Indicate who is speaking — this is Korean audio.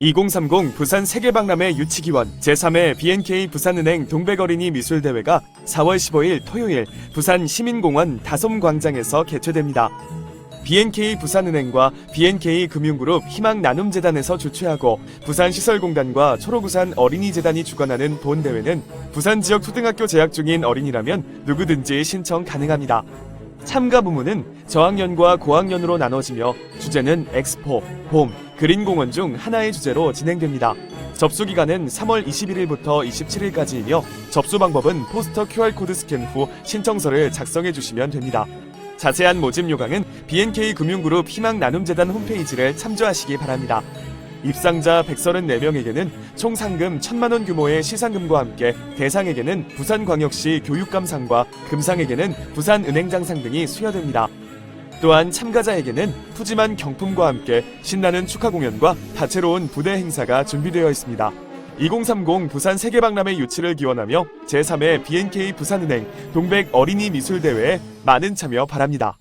Speaker 1: 2030 부산 세계박람회 유치기원 제3회 BNK 부산은행 동백어린이 미술대회가 4월 15일 토요일 부산 시민공원 다솜광장에서 개최됩니다. BNK 부산은행과 BNK 금융그룹 희망나눔재단에서 주최하고 부산시설공단과 초록우산 어린이재단이 주관하는 본 대회는 부산 지역 초등학교 재학 중인 어린이라면 누구든지 신청 가능합니다. 참가 부문은 저학년과 고학년으로 나눠지며 주제는 엑스포, 봄, 그린 공원 중 하나의 주제로 진행됩니다. 접수 기간은 3월 21일부터 27일까지이며 접수 방법은 포스터 QR코드 스캔 후 신청서를 작성해 주시면 됩니다. 자세한 모집 요강은 BNK 금융그룹 희망 나눔재단 홈페이지를 참조하시기 바랍니다. 입상자 134명에게는 총 상금 1천만 원 규모의 시상금과 함께 대상에게는 부산광역시 교육감상과 금상에게는 부산은행장상 등이 수여됩니다. 또한 참가자에게는 푸짐한 경품과 함께 신나는 축하 공연과 다채로운 부대 행사가 준비되어 있습니다. 2030 부산 세계박람회 유치를 기원하며 제3회 BNK 부산은행 동백 어린이 미술대회에 많은 참여 바랍니다.